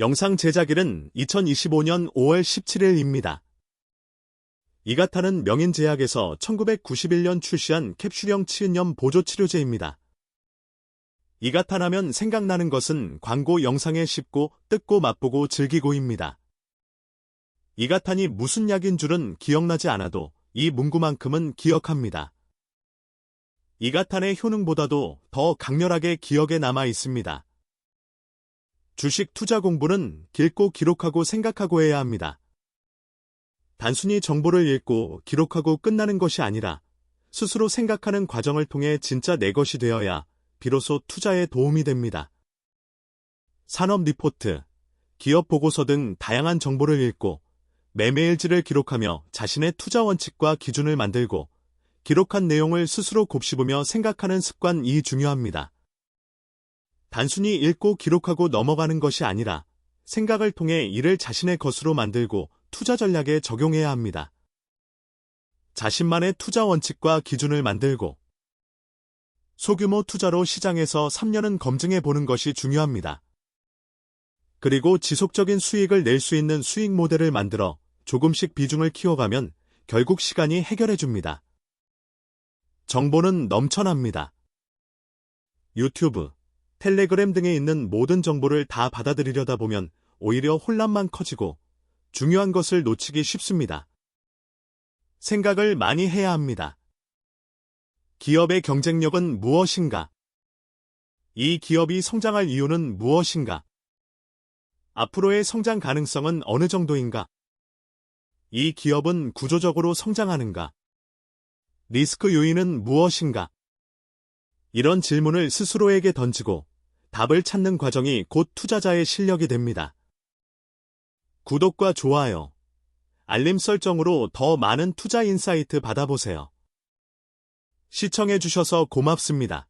영상 제작일은 2025년 5월 17일입니다. 이가타는 명인제약에서 1991년 출시한 캡슐형 치은염 보조치료제입니다. 이가타라면 생각나는 것은 광고 영상에 씹고 뜯고 맛보고 즐기고입니다. 이가탄이 무슨 약인 줄은 기억나지 않아도 이 문구만큼은 기억합니다. 이가탄의 효능보다도 더 강렬하게 기억에 남아 있습니다. 주식 투자 공부는 길고 기록하고 생각하고 해야 합니다. 단순히 정보를 읽고 기록하고 끝나는 것이 아니라 스스로 생각하는 과정을 통해 진짜 내 것이 되어야 비로소 투자에 도움이 됩니다. 산업 리포트, 기업 보고서 등 다양한 정보를 읽고 매매일지를 기록하며 자신의 투자 원칙과 기준을 만들고 기록한 내용을 스스로 곱씹으며 생각하는 습관이 중요합니다. 단순히 읽고 기록하고 넘어가는 것이 아니라 생각을 통해 이를 자신의 것으로 만들고 투자 전략에 적용해야 합니다. 자신만의 투자 원칙과 기준을 만들고 소규모 투자로 시장에서 3년은 검증해 보는 것이 중요합니다. 그리고 지속적인 수익을 낼 수 있는 수익 모델을 만들어 조금씩 비중을 키워가면 결국 시간이 해결해 줍니다. 정보는 넘쳐납니다. 유튜브, 텔레그램 등에 있는 모든 정보를 다 받아들이려다 보면 오히려 혼란만 커지고 중요한 것을 놓치기 쉽습니다. 생각을 많이 해야 합니다. 기업의 경쟁력은 무엇인가? 이 기업이 성장할 이유는 무엇인가? 앞으로의 성장 가능성은 어느 정도인가? 이 기업은 구조적으로 성장하는가? 리스크 요인은 무엇인가? 이런 질문을 스스로에게 던지고 답을 찾는 과정이 곧 투자자의 실력이 됩니다. 구독과 좋아요, 알림 설정으로 더 많은 투자 인사이트 받아보세요. 시청해주셔서 고맙습니다.